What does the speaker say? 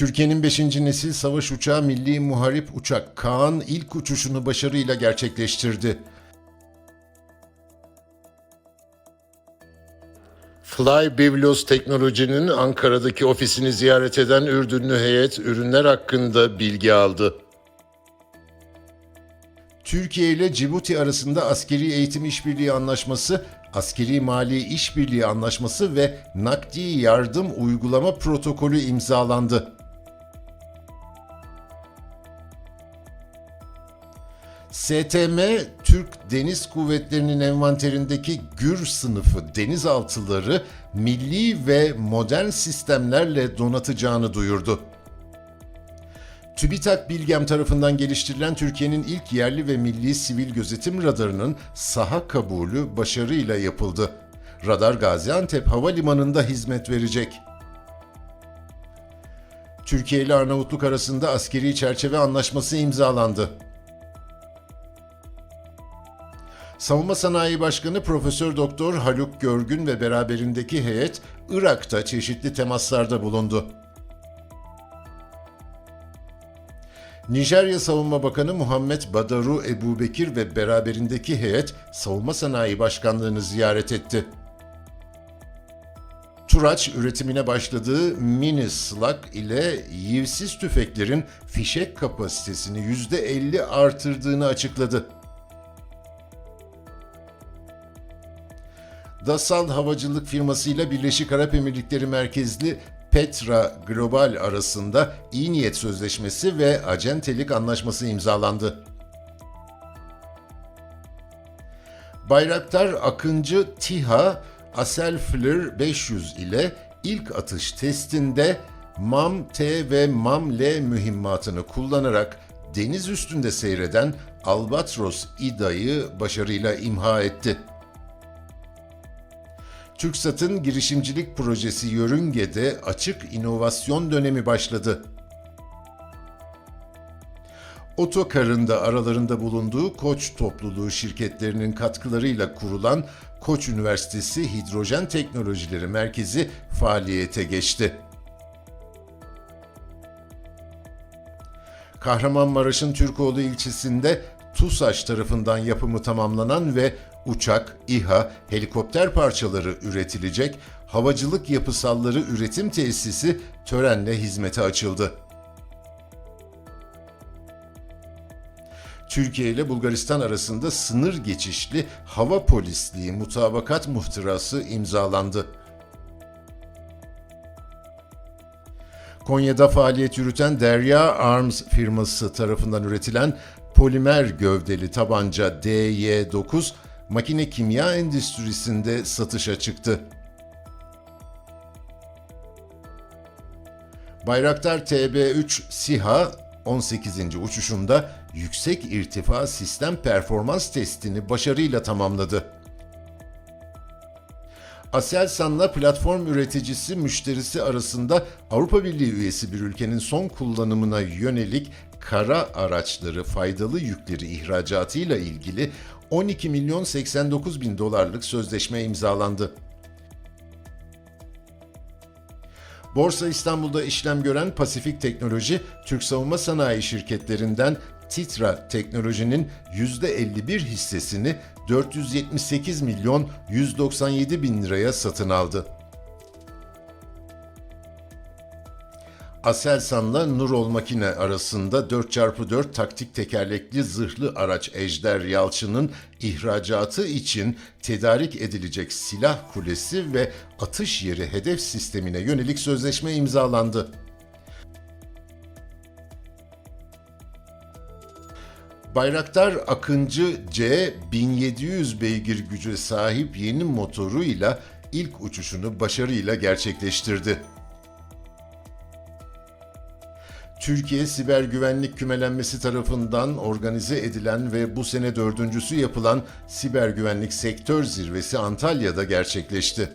Türkiye'nin 5. nesil savaş uçağı Milli Muharip Uçak Kaan ilk uçuşunu başarıyla gerçekleştirdi. Fly Biblos Teknoloji'nin Ankara'daki ofisini ziyaret eden Ürdünlü heyet ürünler hakkında bilgi aldı. Türkiye ile Cibuti arasında askeri eğitim işbirliği anlaşması, askeri mali işbirliği anlaşması ve nakdi yardım uygulama protokolü imzalandı. STM, Türk Deniz Kuvvetleri'nin envanterindeki Gür sınıfı denizaltıları milli ve modern sistemlerle donatacağını duyurdu. TÜBİTAK Bilgem tarafından geliştirilen Türkiye'nin ilk yerli ve milli sivil gözetim radarının saha kabulü başarıyla yapıldı. Radar Gaziantep Havalimanı'nda hizmet verecek. Türkiye ile Arnavutluk arasında askeri çerçeve anlaşması imzalandı. Savunma Sanayi Başkanı Profesör Doktor Haluk Görgün ve beraberindeki heyet Irak'ta çeşitli temaslarda bulundu. Nijerya Savunma Bakanı Muhammed Badaru Ebu Bekir ve beraberindeki heyet Savunma Sanayi Başkanlığı'nı ziyaret etti. Turaç üretimine başladığı mini slug ile yivsiz tüfeklerin fişek kapasitesini %50 artırdığını açıkladı. Dassault Havacılık firmasıyla Birleşik Arap Emirlikleri merkezli Petra Global arasında iyi niyet sözleşmesi ve acentelik anlaşması imzalandı. Bayraktar Akıncı TİHA Asel Fleur 500 ile ilk atış testinde MAM-T ve MAM-L mühimmatını kullanarak deniz üstünde seyreden Albatros İDA'yı başarıyla imha etti. TürkSat'ın girişimcilik projesi Yörünge'de açık inovasyon dönemi başladı. Otokar'ın da aralarında bulunduğu Koç topluluğu şirketlerinin katkılarıyla kurulan Koç Üniversitesi Hidrojen Teknolojileri Merkezi faaliyete geçti. Kahramanmaraş'ın Türkoğlu ilçesinde TUSAŞ tarafından yapımı tamamlanan ve uçak, İHA, helikopter parçaları üretilecek havacılık yapısalları üretim tesisi törenle hizmete açıldı. Türkiye ile Bulgaristan arasında sınır geçişli hava polisliği mutabakat muhtırası imzalandı. Konya'da faaliyet yürüten Derya Arms firması tarafından üretilen polimer gövdeli tabanca DY9 makine kimya endüstrisinde satışa çıktı. Bayraktar TB3 SİHA 18. uçuşunda yüksek irtifa sistem performans testini başarıyla tamamladı. Aselsan'la platform üreticisi müşterisi arasında Avrupa Birliği üyesi bir ülkenin son kullanımına yönelik kara araçları faydalı yükleri ihracatıyla ilgili 12 milyon 89 bin dolarlık sözleşme imzalandı. Borsa İstanbul'da işlem gören Pasifik Teknoloji, Türk savunma sanayi şirketlerinden Titra Teknoloji'nin %51 hissesini 478 milyon 197 bin liraya satın aldı. Aselsan'la Nurol Makine arasında 4x4 taktik tekerlekli zırhlı araç Ejder Yalçın'ın ihracatı için tedarik edilecek silah kulesi ve atış yeri hedef sistemine yönelik sözleşme imzalandı. Bayraktar Akıncı C 1700 beygir güce sahip yeni motoruyla ilk uçuşunu başarıyla gerçekleştirdi. Türkiye Siber Güvenlik Kümelenmesi tarafından organize edilen ve bu sene dördüncüsü yapılan Siber Güvenlik Sektör Zirvesi Antalya'da gerçekleşti.